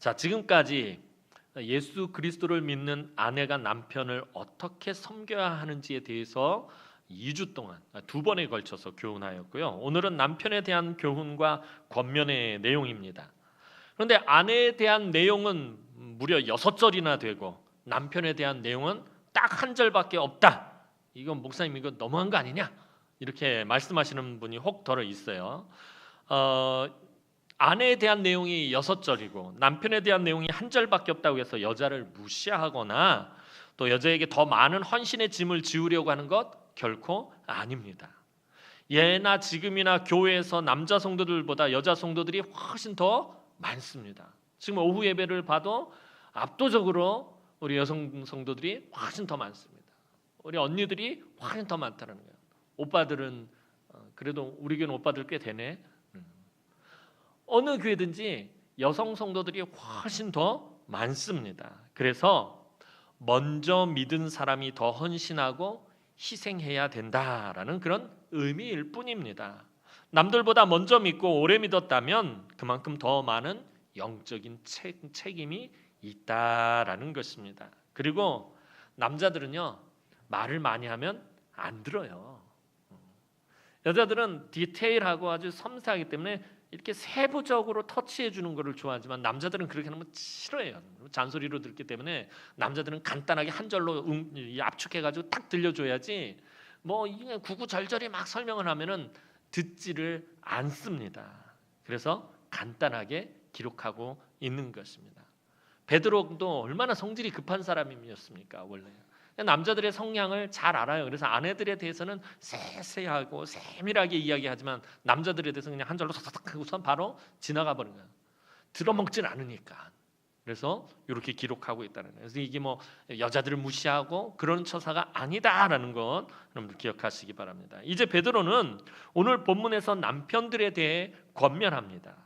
자, 지금까지 예수 그리스도를 믿는 아내가 남편을 어떻게 섬겨야 하는지에 대해서 2주 동안 두 번에 걸쳐서 교훈하였고요. 오늘은 남편에 대한 교훈과 권면의 내용입니다. 그런데 아내에 대한 내용은 무려 여섯 절이나 되고 남편에 대한 내용은 딱 한 절밖에 없다. 이건 목사님 이거 너무한 거 아니냐? 이렇게 말씀하시는 분이 혹 덜어 있어요. 어, 아내에 대한 내용이 여섯 절이고 남편에 대한 내용이 한 절밖에 없다고 해서 여자를 무시하거나 또 여자에게 더 많은 헌신의 짐을 지우려고 하는 것 결코 아닙니다. 예나 지금이나 교회에서 남자 성도들보다 여자 성도들이 훨씬 더 많습니다. 지금 오후 예배를 봐도 압도적으로 우리 여성 성도들이 훨씬 더 많습니다. 우리 언니들이 훨씬 더 많다는 거예요. 오빠들은 어, 그래도 우리 교회 오빠들 꽤 되네. 음. 어느 교회든지 여성 성도들이 훨씬 더 많습니다. 그래서 먼저 믿은 사람이 더 헌신하고 희생해야 된다라는 그런 의미일 뿐입니다. 남들보다 먼저 믿고 오래 믿었다면 그만큼 더 많은 영적인 책, 책임이 있다라는 것입니다. 그리고 남자들은요 말을 많이 하면 안 들어요. 여자들은 디테일하고 아주 섬세하기 때문에 이렇게 세부적으로 터치해 주는 것을 좋아하지만 남자들은 그렇게 하면 싫어해요. 잔소리로 듣기 때문에 남자들은 간단하게 한 절로 음, 압축해 가지고 딱 들려줘야지 뭐 이게 구구절절히 막 설명을 하면은 듣지를 않습니다. 그래서 간단하게 기록하고 있는 것입니다. 베드로도 얼마나 성질이 급한 사람이었습니까 원래 남자들의 성향을 잘 알아요. 그래서 아내들에 대해서는 세세하고 세밀하게 이야기하지만 남자들에 대해서 그냥 한 절로 사삭 하고선 바로 지나가 버린 거예요. 들어먹질 않으니까. 그래서 이렇게 기록하고 있다는 거예요. 그래서 이게 뭐 여자들을 무시하고 그런 처사가 아니다라는 것 여러분들 기억하시기 바랍니다. 이제 베드로는 오늘 본문에서 남편들에 대해 권면합니다.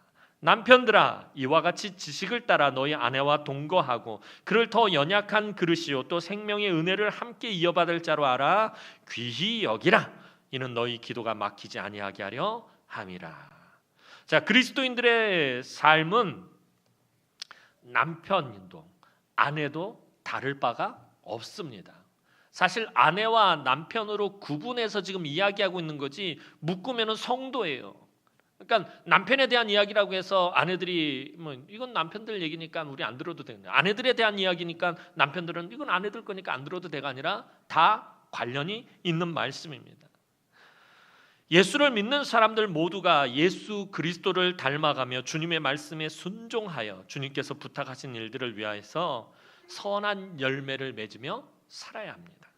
남편들아 이와 같이 지식을 따라 너희 아내와 동거하고 그를 더 연약한 그릇이요 또 생명의 은혜를 함께 이어받을 자로 알아 귀히 여기라 이는 너희 기도가 막히지 아니하게 하려 함이라. 자 그리스도인들의 삶은 남편도 아내도 다를 바가 없습니다. 사실 아내와 남편으로 구분해서 지금 이야기하고 있는 거지 묶으면은 성도예요. 그러니까 남편에 대한 이야기라고 해서 아내들이 뭐 이건 남편들 얘기니까 우리 안 들어도 되는데 아내들에 대한 이야기니까 남편들은 이건 아내들 거니까 안 들어도 돼가 아니라 다 관련이 있는 말씀입니다. 예수를 믿는 사람들 모두가 예수 그리스도를 닮아가며 주님의 말씀에 순종하여 주님께서 부탁하신 일들을 위하여서 선한 열매를 맺으며 살아야 합니다.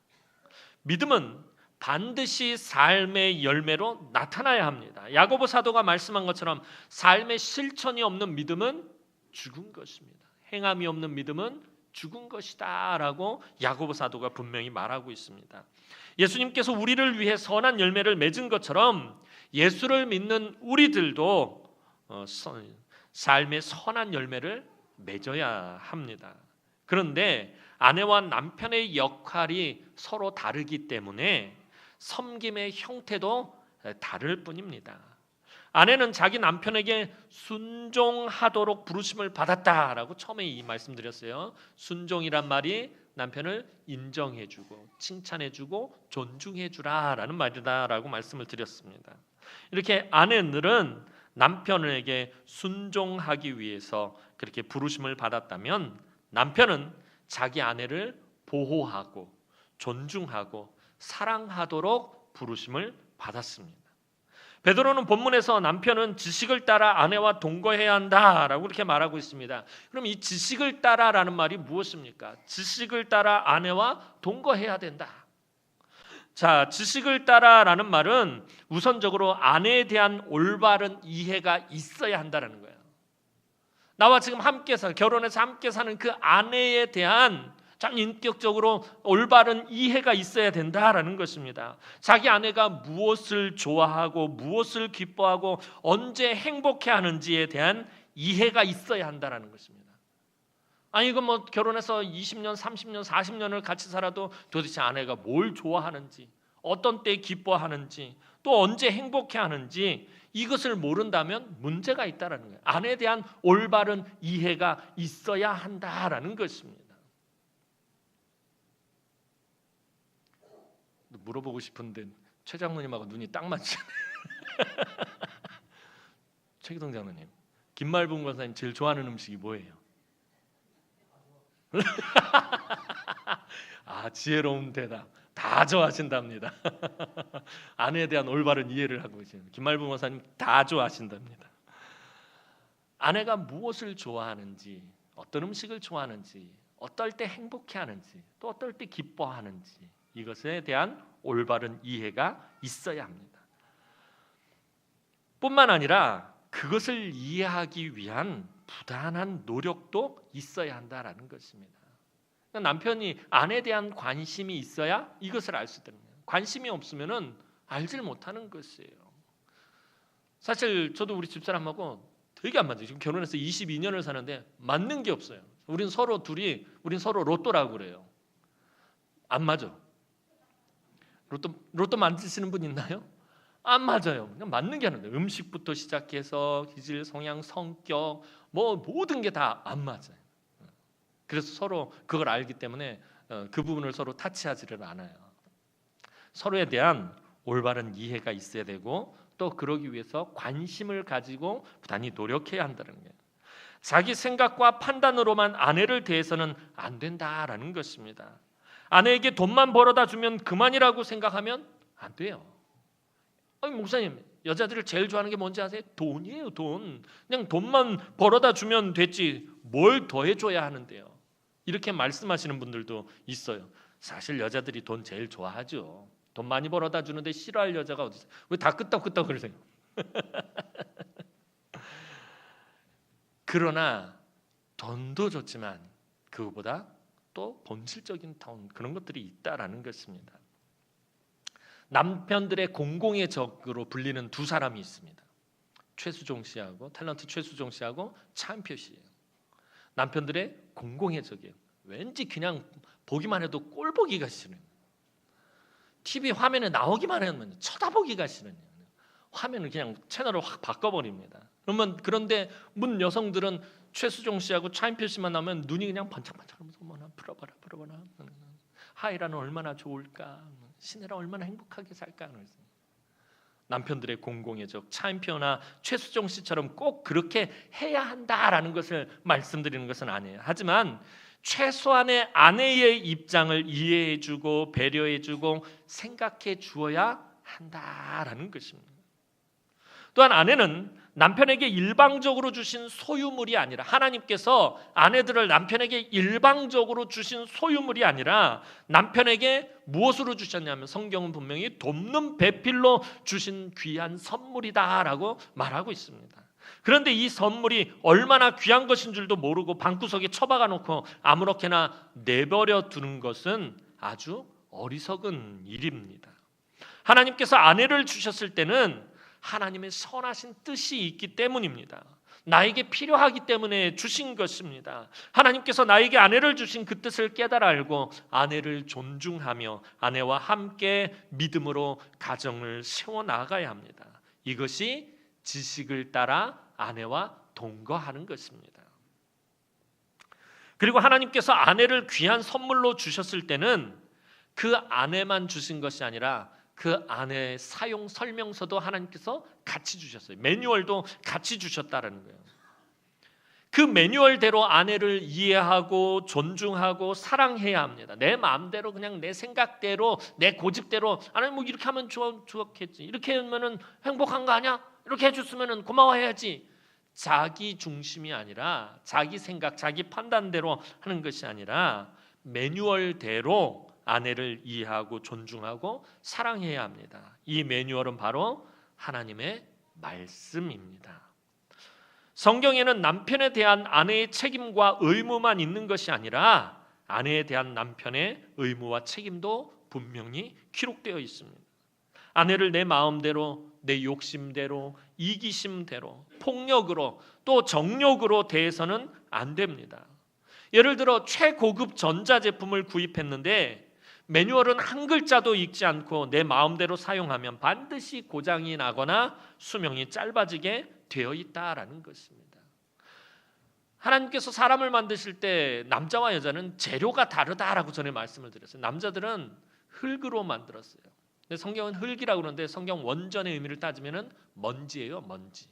믿음은 반드시 삶의 열매로 나타나야 합니다. 야고보 사도가 말씀한 것처럼 삶의 실천이 없는 믿음은 죽은 것입니다. 행함이 없는 믿음은 죽은 것이다라고 야고보 사도가 분명히 말하고 있습니다. 예수님께서 우리를 위해 선한 열매를 맺은 것처럼 예수를 믿는 우리들도 어, 삶의 선한 열매를 맺어야 합니다. 그런데 아내와 남편의 역할이 서로 다르기 때문에 섬김의 형태도 다를 뿐입니다. 아내는 자기 남편에게 순종하도록 부르심을 받았다라고 처음에 이 말씀드렸어요. 순종이란 말이 남편을 인정해주고 칭찬해주고 존중해주라라는 말이다라고 말씀을 드렸습니다. 이렇게 아내들은 남편에게 순종하기 위해서 그렇게 부르심을 받았다면 남편은 자기 아내를 보호하고 존중하고 사랑하도록 부르심을 받았습니다. 베드로는 본문에서 남편은 지식을 따라 아내와 동거해야 한다라고 이렇게 말하고 있습니다. 그럼 이 지식을 따라라는 말이 무엇입니까? 지식을 따라 아내와 동거해야 된다. 자, 지식을 따라라는 말은 우선적으로 아내에 대한 올바른 이해가 있어야 한다라는 거예요. 나와 지금 함께 사 결혼해서 함께 사는 그 아내에 대한 참 인격적으로 올바른 이해가 있어야 된다라는 것입니다. 자기 아내가 무엇을 좋아하고 무엇을 기뻐하고 언제 행복해 하는지에 대한 이해가 있어야 한다라는 것입니다. 아니 이거 뭐 결혼해서 20년, 30년, 40년을 같이 살아도 도대체 아내가 뭘 좋아하는지 어떤 때 기뻐하는지 또 언제 행복해 하는지 이것을 모른다면 문제가 있다라는 거예요. 아내에 대한 올바른 이해가 있어야 한다라는 것입니다. 물어보고 싶은데 최 장로님하고 눈이 딱 맞잖아요. 최기동 장로님, 김말분 권사님 제일 좋아하는 음식이 뭐예요? 아 지혜로운 대답. 다 좋아하신답니다. 아내에 대한 올바른 이해를 하고 계시는 김말분 권사님 다 좋아하신답니다. 아내가 무엇을 좋아하는지, 어떤 음식을 좋아하는지, 어떨 때 행복해하는지, 또 어떨 때 기뻐하는지 이것에 대한 올바른 이해가 있어야 합니다. 뿐만 아니라 그것을 이해하기 위한 부단한 노력도 있어야 한다라는 것입니다. 그러니까 남편이 아내에 대한 관심이 있어야 이것을 알 수 있다는 거예요. 관심이 없으면은 알질 못하는 것이에요. 사실 저도 우리 집사람하고 되게 안 맞아요. 지금 결혼해서 22년을 사는데 맞는 게 없어요. 우린 서로 둘이 우린 서로 로또라고 그래요. 안 맞아. 로또 로또 만드시는 분 있나요? 안 맞아요. 그냥 맞는 게 아니에요. 음식부터 시작해서 기질, 성향, 성격 뭐 모든 게 다 안 맞아요. 그래서 서로 그걸 알기 때문에 어, 그 부분을 서로 타치하지를 않아요. 서로에 대한 올바른 이해가 있어야 되고 또 그러기 위해서 관심을 가지고 부단히 노력해야 한다는 거예요. 자기 생각과 판단으로만 아내를 대해서는 안 된다라는 것입니다. 아내에게 돈만 벌어다 주면 그만이라고 생각하면 안 돼요. 아니 목사님 여자들을 제일 좋아하는 게 뭔지 아세요? 돈이에요 돈. 그냥 돈만 벌어다 주면 됐지 뭘 더 해줘야 하는데요. 이렇게 말씀하시는 분들도 있어요. 사실 여자들이 돈 제일 좋아하죠. 돈 많이 벌어다 주는데 싫어할 여자가 어디 있어요? 왜 다 끄떡끄떡 그러세요? 그러나 돈도 좋지만 그거보다 또 본질적인 돈 그런 것들이 있다라는 것입니다. 남편들의 공공의 적으로 불리는 두 사람이 있습니다. 최수종 씨하고 탤런트 최수종 씨하고 차은표 씨예요. 남편들의 공공의 적이에요. 왠지 그냥 보기만 해도 꼴 보기가 싫어요. TV 화면에 나오기만 하면 쳐다보기가 싫어요. 화면을 그냥 채널을 확 바꿔버립니다. 그러면 그런데 문 여성들은 최수종 씨하고 차인표 씨만 나오면 눈이 그냥 번쩍번쩍하면서 뭐나 풀어봐라 풀어봐라 하이라는 얼마나 좋을까 신혜라 얼마나 행복하게 살까 남편들의 공공의 적 차인표나 최수종 씨처럼 꼭 그렇게 해야 한다라는 것을 말씀드리는 것은 아니에요. 하지만 최소한의 아내의 입장을 이해해주고 배려해주고 생각해 주어야 한다라는 것입니다. 또한 아내는 남편에게 일방적으로 주신 소유물이 아니라 하나님께서 아내들을 남편에게 일방적으로 주신 소유물이 아니라 남편에게 무엇으로 주셨냐면 성경은 분명히 돕는 배필로 주신 귀한 선물이다라고 말하고 있습니다. 그런데 이 선물이 얼마나 귀한 것인 줄도 모르고 방구석에 처박아 놓고 아무렇게나 내버려 두는 것은 아주 어리석은 일입니다. 하나님께서 아내를 주셨을 때는 하나님의 선하신 뜻이 있기 때문입니다. 나에게 필요하기 때문에 주신 것입니다. 하나님께서 나에게 아내를 주신 그 뜻을 깨달아 알고 아내를 존중하며 아내와 함께 믿음으로 가정을 세워 나가야 합니다. 이것이 지식을 따라 아내와 동거하는 것입니다. 그리고 하나님께서 아내를 귀한 선물로 주셨을 때는 그 아내만 주신 것이 아니라 그 아내의 사용 설명서도 하나님께서 같이 주셨어요. 매뉴얼도 같이 주셨다라는 거예요. 그 매뉴얼대로 아내를 이해하고 존중하고 사랑해야 합니다. 내 마음대로 그냥 내 생각대로 내 고집대로 아니 뭐 이렇게 하면 좋, 좋겠지. 이렇게 하면은 행복한 거 아니야? 이렇게 해줬으면은 고마워해야지. 자기 중심이 아니라 자기 생각, 자기 판단대로 하는 것이 아니라 매뉴얼대로 아내를 이해하고 존중하고 사랑해야 합니다. 이 매뉴얼은 바로 하나님의 말씀입니다. 성경에는 남편에 대한 아내의 책임과 의무만 있는 것이 아니라 아내에 대한 남편의 의무와 책임도 분명히 기록되어 있습니다. 아내를 내 마음대로 내 욕심대로 이기심대로 폭력으로 또 정욕으로 대해서는 안 됩니다. 예를 들어 최고급 전자 제품을 구입했는데 매뉴얼은 한 글자도 읽지 않고 내 마음대로 사용하면 반드시 고장이 나거나 수명이 짧아지게 되어 있다라는 것입니다. 하나님께서 사람을 만드실 때 남자와 여자는 재료가 다르다라고 전에 말씀을 드렸어요. 남자들은 흙으로 만들었어요. 근데 성경은 흙이라고 그러는데 성경 원전의 의미를 따지면은 먼지예요, 먼지.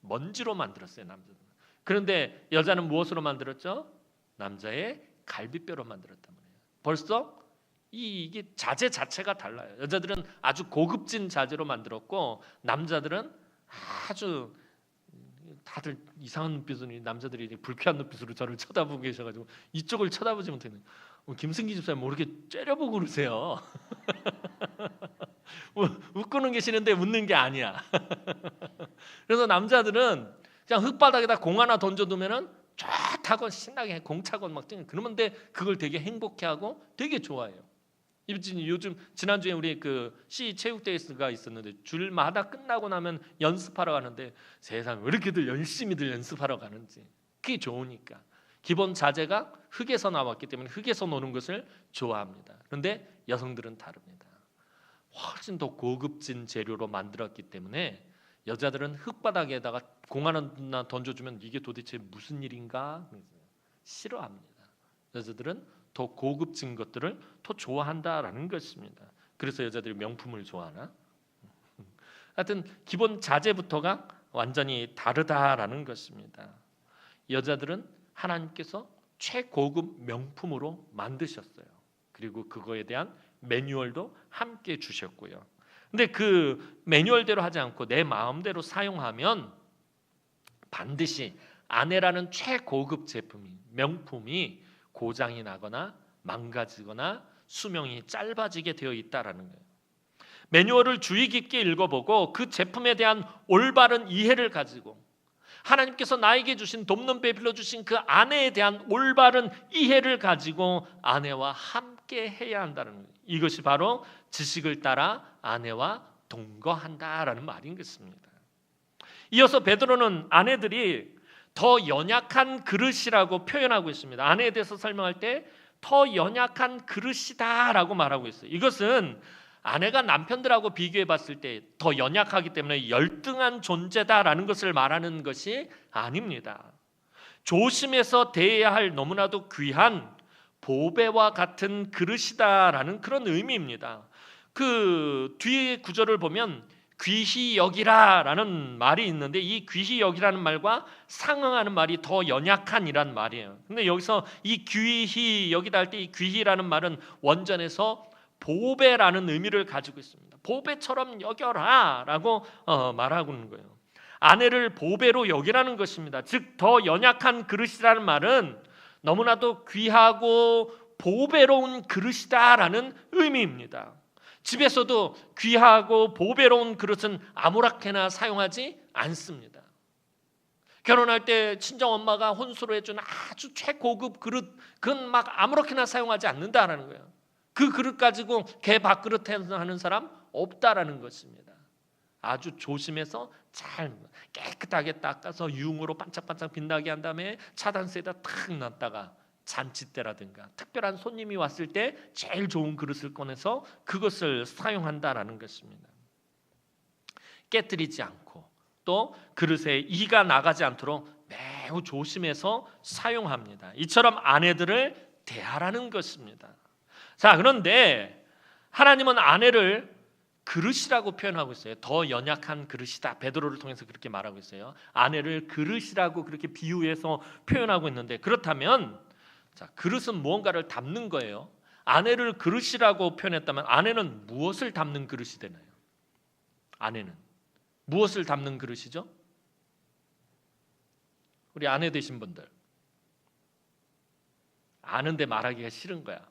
먼지로 만들었어요, 남자들. 그런데 여자는 무엇으로 만들었죠? 남자의 갈비뼈로 만들었단 말이에요. 벌써 이 이게 자재 자체가 달라요. 여자들은 아주 고급진 자재로 만들었고 남자들은 아주 다들 이상한 눈빛으로 남자들이 불쾌한 눈빛으로 저를 쳐다보고 계셔가지고 이쪽을 쳐다보지 못했는. 어, 김승기 집사님 뭐 이렇게 째려보고 그러세요. 웃고는 계시는데 웃는 게 아니야. 그래서 남자들은 그냥 흙바닥에다 공 하나 던져두면은 쫙 타고 신나게 공 차고 막 뛰는 그러면데 그걸 되게 행복해하고 되게 좋아해요. 요즘 지난주에 우리 그 C 체육대회가 있었는데 줄마다 끝나고 나면 연습하러 가는데 세상 왜 이렇게들 열심히들 연습하러 가는지 그게 좋으니까 기본 자재가 흙에서 나왔기 때문에 흙에서 노는 것을 좋아합니다. 그런데 여성들은 다릅니다. 훨씬 더 고급진 재료로 만들었기 때문에 여자들은 흙바닥에다가 공 하나 던져주면 이게 도대체 무슨 일인가 싫어합니다. 여자들은 더 고급진 것들을 더 좋아한다라는 것입니다. 그래서 여자들이 명품을 좋아하나? 하여튼 기본 자재부터가 완전히 다르다라는 것입니다. 여자들은 하나님께서 최고급 명품으로 만드셨어요. 그리고 그거에 대한 매뉴얼도 함께 주셨고요. 근데 그 매뉴얼대로 하지 않고 내 마음대로 사용하면 반드시 아내라는 최고급 제품이 명품이 고장이 나거나 망가지거나 수명이 짧아지게 되어 있다라는 거예요. 매뉴얼을 주의 깊게 읽어보고 그 제품에 대한 올바른 이해를 가지고 하나님께서 나에게 주신 돕는 배 빌려 주신 그 아내에 대한 올바른 이해를 가지고 아내와 함께 해야 한다는 거예요. 이것이 바로 지식을 따라 아내와 동거한다라는 말인 것입니다. 이어서 베드로는 아내들이 더 연약한 그릇이라고 표현하고 있습니다. 아내에 대해서 설명할 때 더 연약한 그릇이다라고 말하고 있어요. 이것은 아내가 남편들하고 비교해 봤을 때 더 연약하기 때문에 열등한 존재다라는 것을 말하는 것이 아닙니다. 조심해서 대해야 할 너무나도 귀한 보배와 같은 그릇이다라는 그런 의미입니다. 그 뒤에 구절을 보면 귀히 여기라라는 말이 있는데 이 귀히 여기라는 말과 상응하는 말이 더 연약한이란 말이에요. 근데 여기서 이 귀히 여기다 할 때 이 귀히라는 말은 원전에서 보배라는 의미를 가지고 있습니다. 보배처럼 여겨라라고 어, 말하고 있는 거예요. 아내를 보배로 여기라는 것입니다. 즉 더 연약한 그릇이라는 말은 너무나도 귀하고 보배로운 그릇이다라는 의미입니다. 집에서도 귀하고 보배로운 그릇은 아무렇게나 사용하지 않습니다. 결혼할 때 친정 엄마가 혼수로 해준 아주 최고급 그릇, 그건 막 아무렇게나 사용하지 않는다라는 거예요. 그 그릇 가지고 개 밥그릇 하는 사람 없다라는 것입니다. 아주 조심해서 잘 깨끗하게 닦아서 유흥으로 반짝반짝 빛나게 한 다음에 차단세에다 탁 놨다가 잔치 때라든가 특별한 손님이 왔을 때 제일 좋은 그릇을 꺼내서 그것을 사용한다라는 것입니다. 깨뜨리지 않고 또 그릇에 이가 나가지 않도록 매우 조심해서 사용합니다. 이처럼 아내들을 대하라는 것입니다. 자, 그런데 하나님은 아내를 그릇이라고 표현하고 있어요. 더 연약한 그릇이다. 베드로를 통해서 그렇게 말하고 있어요. 아내를 그릇이라고 그렇게 비유해서 표현하고 있는데 그렇다면 자, 그릇은 무언가를 담는 거예요. 아내를 그릇이라고 표현했다면 아내는 무엇을 담는 그릇이 되나요? 아내는 무엇을 담는 그릇이죠? 우리 아내 되신 분들 아는데 말하기가 싫은 거야.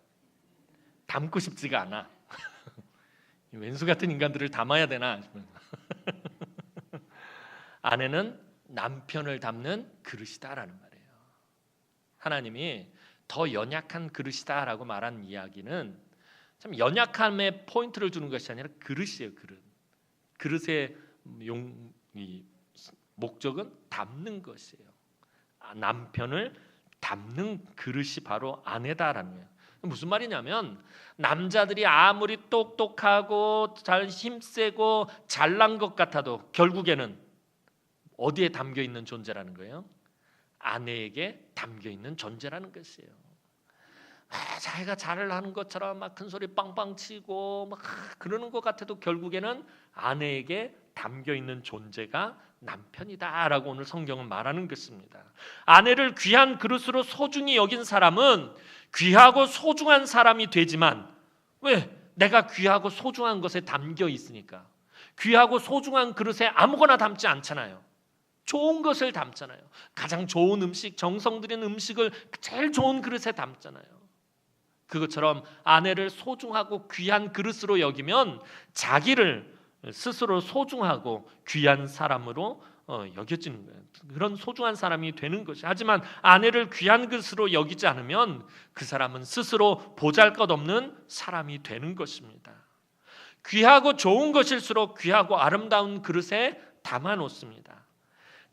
담고 싶지가 않아. 왼수 같은 인간들을 담아야 되나? 아내는 남편을 담는 그릇이다라는 말이에요. 하나님이 더 연약한 그릇이다라고 말한 이야기는 참 연약함에 포인트를 주는 것이 아니라 그릇이에요. 그릇. 그릇의 용, 목적은 담는 것이에요. 아, 남편을 담는 그릇이 바로 아내다라는 거예요. 무슨 말이냐면 남자들이 아무리 똑똑하고 잘 힘세고 잘난 것 같아도 결국에는 어디에 담겨 있는 존재라는 거예요? 아내에게 담겨 있는 존재라는 것이에요. 아, 자기가 잘을 하는 것처럼 막 큰 소리 빵빵 치고 막 그러는 것 같아도 결국에는 아내에게 담겨 있는 존재가 남편이다라고 오늘 성경은 말하는 것입니다. 아내를 귀한 그릇으로 소중히 여긴 사람은 귀하고 소중한 사람이 되지만 왜 내가 귀하고 소중한 것에 담겨 있으니까 귀하고 소중한 그릇에 아무거나 담지 않잖아요. 좋은 것을 담잖아요. 가장 좋은 음식, 정성 들인 음식을 제일 좋은 그릇에 담잖아요. 그것처럼 아내를 소중하고 귀한 그릇으로 여기면 자기를 스스로 소중하고 귀한 사람으로 어, 여겨지는 거예요. 그런 소중한 사람이 되는 것이. 하지만 아내를 귀한 것으로 여기지 않으면 그 사람은 스스로 보잘것없는 사람이 되는 것입니다. 귀하고 좋은 것일수록 귀하고 아름다운 그릇에 담아 놓습니다.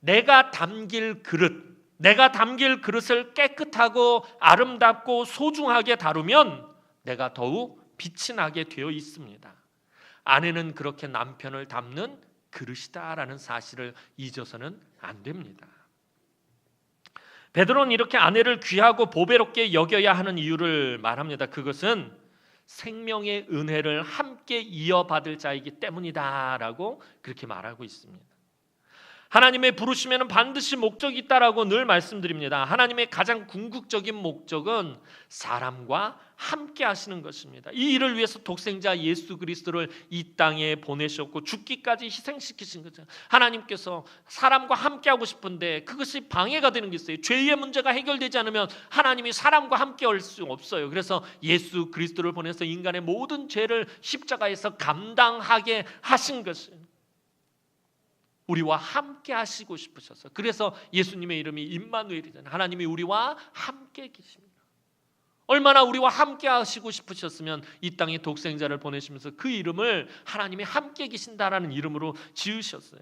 내가 담길 그릇, 내가 담길 그릇을 깨끗하고 아름답고 소중하게 다루면 내가 더욱 빛이 나게 되어 있습니다. 아내는 그렇게 남편을 담는 그릇이다라는 사실을 잊어서는 안 됩니다. 베드로는 이렇게 아내를 귀하고 보배롭게 여겨야 하는 이유를 말합니다. 그것은 생명의 은혜를 함께 이어받을 자이기 때문이다라고 그렇게 말하고 있습니다. 하나님의 부르심에는 반드시 목적이 있다라고 늘 말씀드립니다. 하나님의 가장 궁극적인 목적은 사람과 함께 하시는 것입니다. 이 일을 위해서 독생자 예수 그리스도를 이 땅에 보내셨고 죽기까지 희생시키신 거죠. 하나님께서 사람과 함께 하고 싶은데 그것이 방해가 되는 게 있어요. 죄의 문제가 해결되지 않으면 하나님이 사람과 함께 할 수 없어요. 그래서 예수 그리스도를 보내서 인간의 모든 죄를 십자가에서 감당하게 하신 것을 우리와 함께 하시고 싶으셔서 그래서 예수님의 이름이 임마누엘이잖아요. 하나님이 우리와 함께 계십니다. 얼마나 우리와 함께 하시고 싶으셨으면 이 땅에 독생자를 보내시면서 그 이름을 하나님이 함께 계신다라는 이름으로 지으셨어요.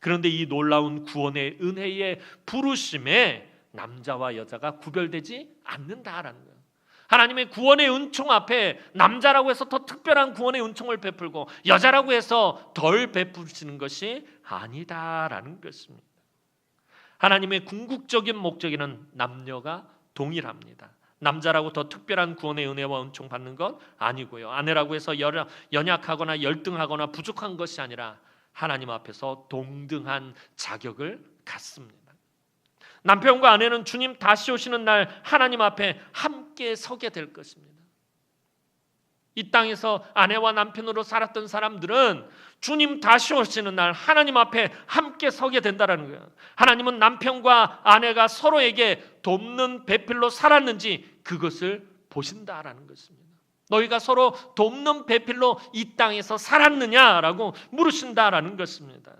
그런데 이 놀라운 구원의 은혜의 부르심에 남자와 여자가 구별되지 않는다라는 거예요. 하나님의 구원의 은총 앞에 남자라고 해서 더 특별한 구원의 은총을 베풀고 여자라고 해서 덜 베푸시는 것이 아니다라는 것입니다. 하나님의 궁극적인 목적에는 남녀가 동일합니다. 남자라고 더 특별한 구원의 은혜와 은총 받는 것 아니고요. 아내라고 해서 연약하거나 열등하거나 부족한 것이 아니라 하나님 앞에서 동등한 자격을 갖습니다. 남편과 아내는 주님 다시 오시는 날 하나님 앞에 함께 서게 될 것입니다. 이 땅에서 아내와 남편으로 살았던 사람들은 주님 다시 오시는 날 하나님 앞에 함께 서게 된다라는 거예요. 하나님은 남편과 아내가 서로에게 돕는 배필로 살았는지 그것을 보신다라는 것입니다. 너희가 서로 돕는 배필로 이 땅에서 살았느냐라고 물으신다라는 것입니다.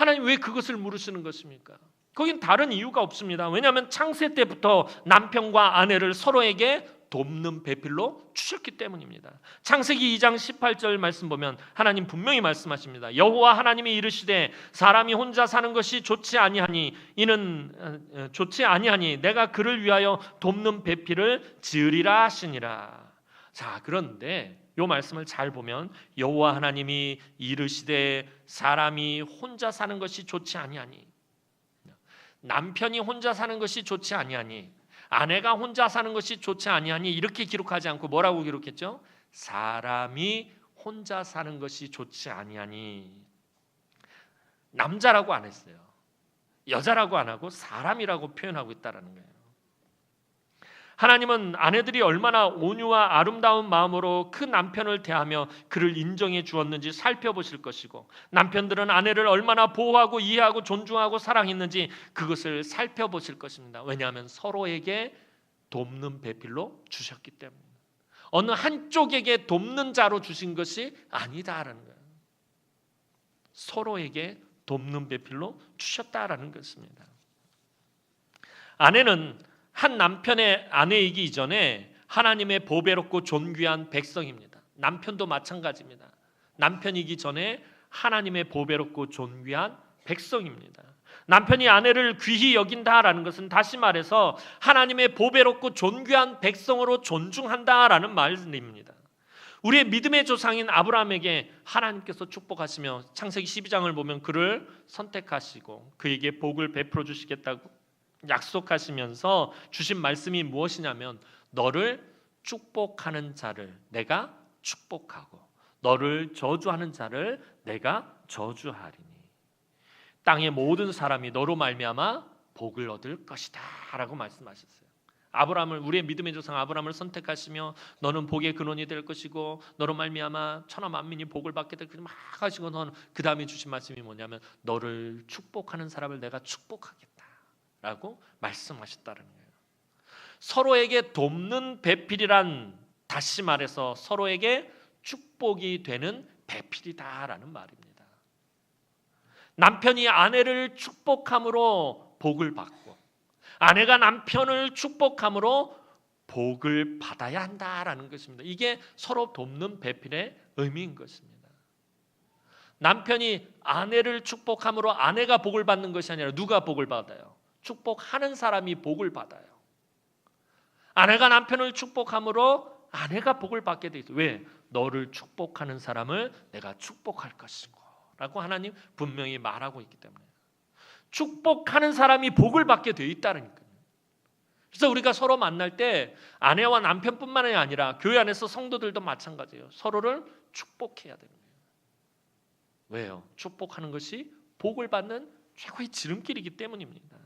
하나님 왜 그것을 물으시는 것입니까? 거긴 다른 이유가 없습니다. 왜냐하면 창세 때부터 남편과 아내를 서로에게 돕는 배필로 주셨기 때문입니다. 창세기 2장 18절 말씀 보면 하나님 분명히 말씀하십니다. 여호와 하나님이 이르시되 사람이 혼자 사는 것이 좋지 아니하니 이는 어, 어, 좋지 아니하니 내가 그를 위하여 돕는 배필을 지으리라 하시니라. 자, 그런데 요 말씀을 잘 보면 여호와 하나님이 이르시되 사람이 혼자 사는 것이 좋지 아니하니 남편이 혼자 사는 것이 좋지 아니하니 아내가 혼자 사는 것이 좋지 아니하니 이렇게 기록하지 않고 뭐라고 기록했죠? 사람이 혼자 사는 것이 좋지 아니하니 남자라고 안 했어요. 여자라고 안 하고 사람이라고 표현하고 있다라는 거예요. 하나님은 아내들이 얼마나 온유와 아름다운 마음으로 그 남편을 대하며 그를 인정해 주었는지 살펴보실 것이고 남편들은 아내를 얼마나 보호하고 이해하고 존중하고 사랑했는지 그것을 살펴보실 것입니다. 왜냐하면 서로에게 돕는 배필로 주셨기 때문에 어느 한쪽에게 돕는 자로 주신 것이 아니다라는 거예요. 서로에게 돕는 배필로 주셨다라는 것입니다. 아내는 한 남편의 아내이기 이전에 하나님의 보배롭고 존귀한 백성입니다. 남편도 마찬가지입니다. 남편이기 전에 하나님의 보배롭고 존귀한 백성입니다. 남편이 아내를 귀히 여긴다라는 것은 다시 말해서 하나님의 보배롭고 존귀한 백성으로 존중한다라는 말입니다. 우리의 믿음의 조상인 아브라함에게 하나님께서 축복하시며 창세기 12장을 보면 그를 선택하시고 그에게 복을 베풀어 주시겠다고 약속하시면서 주신 말씀이 무엇이냐면 너를 축복하는 자를 내가 축복하고 너를 저주하는 자를 내가 저주하리니 땅의 모든 사람이 너로 말미암아 복을 얻을 것이다라고 말씀하셨어요. 아브라함을 우리의 믿음의 조상 아브라함을 선택하시며 너는 복의 근원이 될 것이고 너로 말미암아 천하 만민이 복을 받게 될 것이 막 하시고 그 다음에 주신 말씀이 뭐냐면 너를 축복하는 사람을 내가 축복하겠다 라고 말씀하셨다는 거예요. 서로에게 돕는 배필이란 다시 말해서 서로에게 축복이 되는 배필이다라는 말입니다. 남편이 아내를 축복함으로 복을 받고 아내가 남편을 축복함으로 복을 받아야 한다라는 것입니다. 이게 서로 돕는 배필의 의미인 것입니다. 남편이 아내를 축복함으로 아내가 복을 받는 것이 아니라 누가 복을 받아요? 축복하는 사람이 복을 받아요. 아내가 남편을 축복함으로 아내가 복을 받게 돼 있어. 왜? 너를 축복하는 사람을 내가 축복할 것이고. 라고 하나님 분명히 말하고 있기 때문에. 축복하는 사람이 복을 받게 돼 있다니까요. 그래서 우리가 서로 만날 때 아내와 남편뿐만이 아니라 교회 안에서 성도들도 마찬가지예요. 서로를 축복해야 되는 거예요. 왜요? 축복하는 것이 복을 받는 최고의 지름길이기 때문입니다.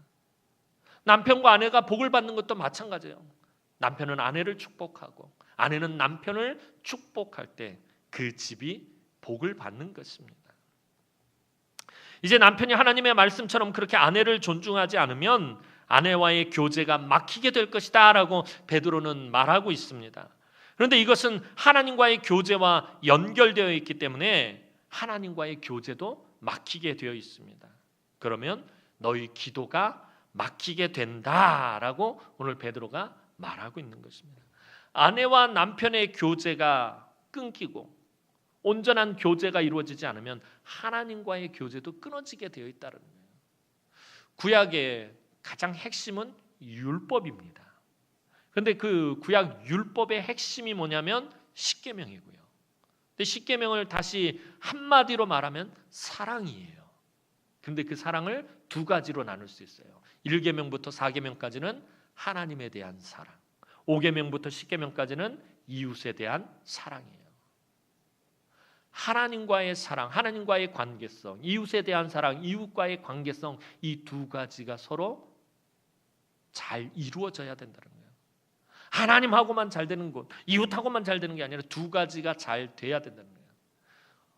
남편과 아내가 복을 받는 것도 마찬가지예요. 남편은 아내를 축복하고 아내는 남편을 축복할 때 그 집이 복을 받는 것입니다. 이제 남편이 하나님의 말씀처럼 그렇게 아내를 존중하지 않으면 아내와의 교제가 막히게 될 것이다라고 베드로는 말하고 있습니다. 그런데 이것은 하나님과의 교제와 연결되어 있기 때문에 하나님과의 교제도 막히게 되어 있습니다. 그러면 너희 기도가 막히게 된다라고 오늘 베드로가 말하고 있는 것입니다. 아내와 남편의 교제가 끊기고 온전한 교제가 이루어지지 않으면 하나님과의 교제도 끊어지게 되어 있다는 거예요. 구약의 가장 핵심은 율법입니다. 그런데 그 구약 율법의 핵심이 뭐냐면 십계명이고요. 근데 십계명을 다시 한마디로 말하면 사랑이에요. 근데 그 사랑을 두 가지로 나눌 수 있어요. 1계명부터 4계명까지는 하나님에 대한 사랑. 5계명부터 10계명까지는 이웃에 대한 사랑이에요. 하나님과의 사랑, 하나님과의 관계성, 이웃에 대한 사랑, 이웃과의 관계성 이 두 가지가 서로 잘 이루어져야 된다는 거예요. 하나님하고만 잘 되는 것, 이웃하고만 잘 되는 게 아니라 두 가지가 잘 돼야 된다는 거예요.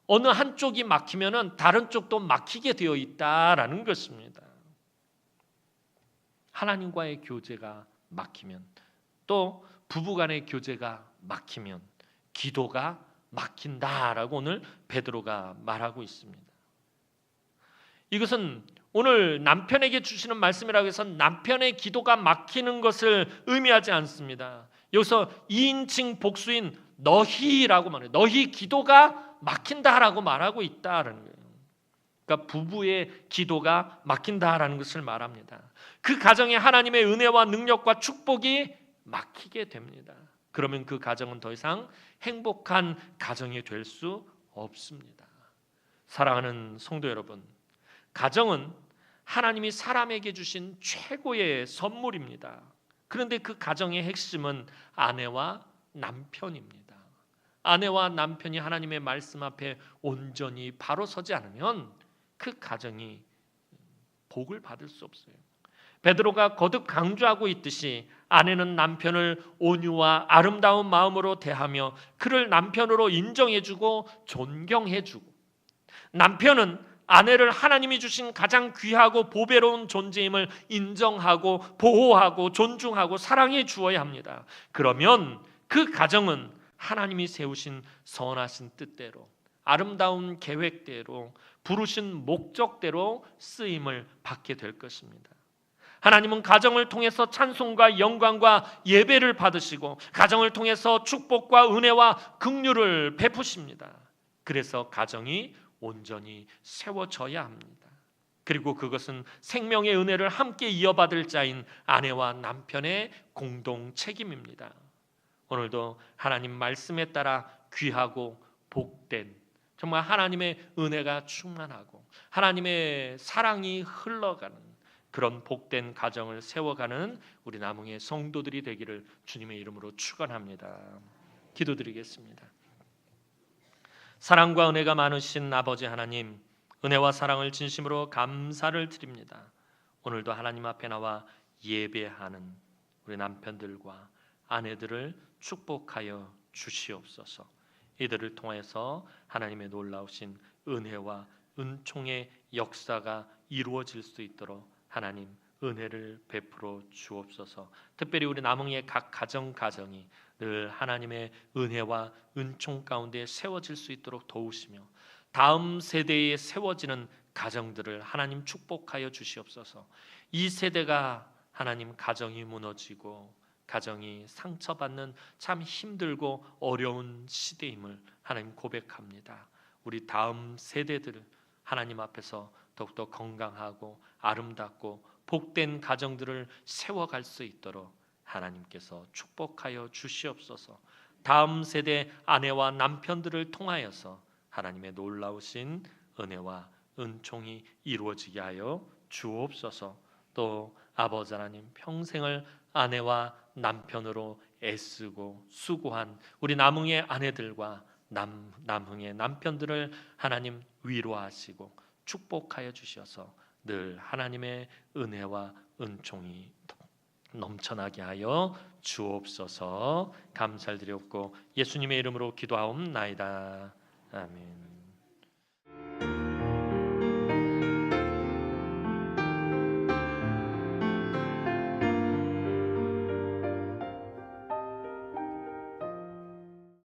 어느 한쪽이 막히면은 다른 쪽도 막히게 되어 있다라는 것입니다. 하나님과의 교제가 막히면 또 부부간의 교제가 막히면 기도가 막힌다라고 오늘 베드로가 말하고 있습니다. 이것은 오늘 남편에게 주시는 말씀이라고 해서 남편의 기도가 막히는 것을 의미하지 않습니다. 여기서 2인칭 복수인 너희라고 말해요. 너희 기도가 막힌다라고 말하고 있다라는 거예요. 그러니까 부부의 기도가 막힌다라는 것을 말합니다. 그 가정에 하나님의 은혜와 능력과 축복이 막히게 됩니다. 그러면 그 가정은 더 이상 행복한 가정이 될 수 없습니다. 사랑하는 성도 여러분, 가정은 하나님이 사람에게 주신 최고의 선물입니다. 그런데 그 가정의 핵심은 아내와 남편입니다. 아내와 남편이 하나님의 말씀 앞에 온전히 바로 서지 않으면 그 가정이 복을 받을 수 없어요. 베드로가 거듭 강조하고 있듯이 아내는 남편을 온유와 아름다운 마음으로 대하며 그를 남편으로 인정해주고 존경해주고 남편은 아내를 하나님이 주신 가장 귀하고 보배로운 존재임을 인정하고 보호하고 존중하고 사랑해 주어야 합니다. 그러면 그 가정은 하나님이 세우신 선하신 뜻대로 아름다운 계획대로 부르신 목적대로 쓰임을 받게 될 것입니다. 하나님은 가정을 통해서 찬송과 영광과 예배를 받으시고 가정을 통해서 축복과 은혜와 긍휼을 베푸십니다. 그래서 가정이 온전히 세워져야 합니다. 그리고 그것은 생명의 은혜를 함께 이어받을 자인 아내와 남편의 공동 책임입니다. 오늘도 하나님 말씀에 따라 귀하고 복된 정말 하나님의 은혜가 충만하고 하나님의 사랑이 흘러가는 그런 복된 가정을 세워가는 우리 남흥의 성도들이 되기를 주님의 이름으로 축원합니다. 기도드리겠습니다. 사랑과 은혜가 많으신 아버지 하나님, 은혜와 사랑을 진심으로 감사를 드립니다. 오늘도 하나님 앞에 나와 예배하는 우리 남편들과 아내들을 축복하여 주시옵소서. 이들을 통해서 하나님의 놀라우신 은혜와 은총의 역사가 이루어질 수 있도록 하나님 은혜를 베풀어 주옵소서. 특별히 우리 남흥의 각 가정 가정이 늘 하나님의 은혜와 은총 가운데 세워질 수 있도록 도우시며 다음 세대에 세워지는 가정들을 하나님 축복하여 주시옵소서. 이 세대가 하나님 가정이 무너지고 가정이 상처받는 참 힘들고 어려운 시대임을 하나님 고백합니다. 우리 다음 세대들을 하나님 앞에서 더욱더 건강하고 아름답고 복된 가정들을 세워갈 수 있도록 하나님께서 축복하여 주시옵소서. 다음 세대 아내와 남편들을 통하여서 하나님의 놀라우신 은혜와 은총이 이루어지게 하여 주옵소서. 또 아버지 하나님 평생을 아내와 남편으로 애쓰고 수고한 우리 남흥의 아내들과 남 남흥의 남편들을 하나님 위로하시고 축복하여 주셔서 늘 하나님의 은혜와 은총이 넘쳐나게 하여 주옵소서 감사드렸고 예수님의 이름으로 기도하옵나이다. 아멘.